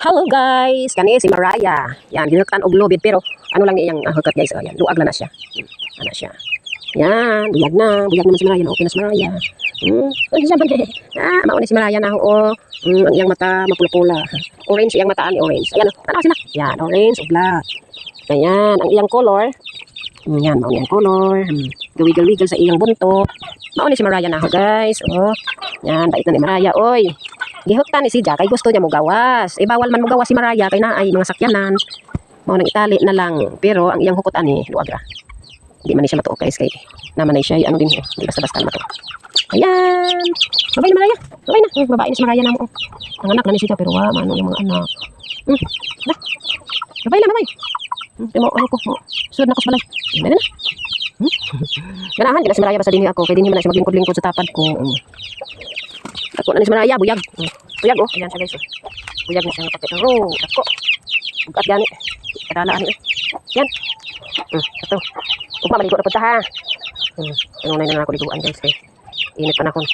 Hello guys, kani si Mariah. Yan, ginuktan og lubid pero ano lang iyang uh, hagkat guys. Oh, yan, luag na na siya. Hmm, Ano siya. Yan, buyag na. Buyag naman si Mariah. Okay na si Mariah. Hmm, ay, siya? Ah, mauna si Mariah na oo. Hmm, ang iyang mata mapula-pula. Orange iyang mata ni orange. Ayan, oh, tanaw sila. Yan, orange o black. Ayan, ang iyang color. Hmm, yan, mauna iyang color. Hmm, gawigil-wigil sa iyang buntot. Mauna si Mariah na ho guys. Oh, yan, bait na ni Mariah. Oy, Gihuktan ni si Jack, gusto niya mo gawas. Eh, bawal man mo gawas si Maraya, kay naay mga sakyanan. Mo nang itali na lang. Pero ang iyang hukutan ni, luwag ra. Hindi man ni siya matuok guys, kay naman ay siya, ano din eh. Hindi basta-basta matuok. Ayan! Babay na Maraya. Babay na. Hmm, babae na si Maraya na mo. Ang anak na ni si Jack, pero wa, ano yung mga anak. Hmm, na. Babay na, babay. Hmm, di ano ko. Sunod na ko sa balay. Babay na. Hmm? Ganahan, di na si Maraya basta din ako, kay din mo na siya maglingkod-lingkod sa tapad ko. Hmm. Ako na ni si Maraya, buyag. Buyag oh, ayan siya guys. Oh. Buyag na siya ng pakit. Oh, ako. Bukat gani. Kadala ani. Yan. Hmm, ito. Ugma maligo na punta ha. Hmm, ano na na ako liguan guys eh. Init pa na ako.